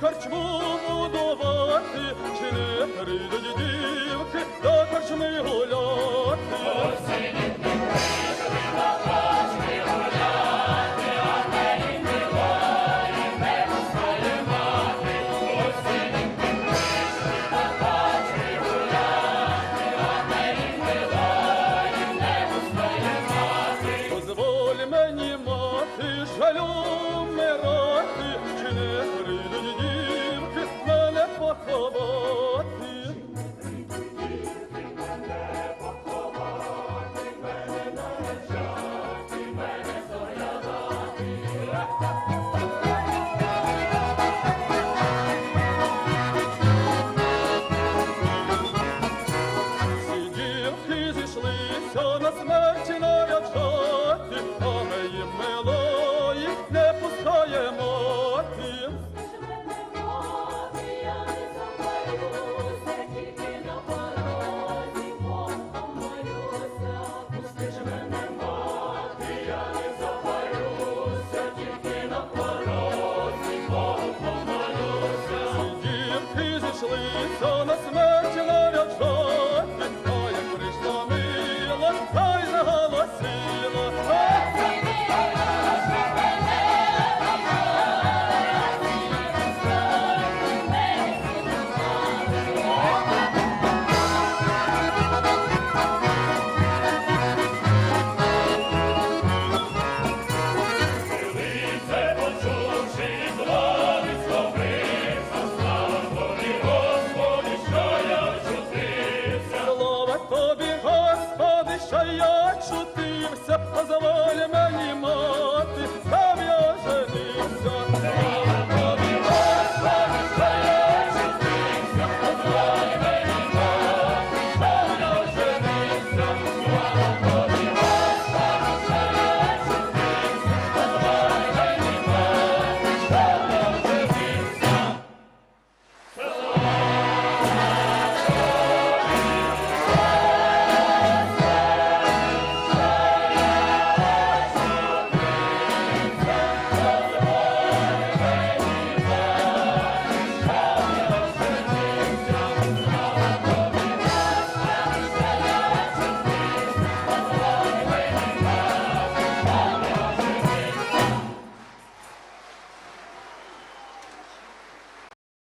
корчму будувати, чи не прийдуть дівки до корчми гуляти. Мені мати жалю вмирати, чи не прийдуть дівки мене поховати. Всі дівки зійшлися на смерті дівки зійшлися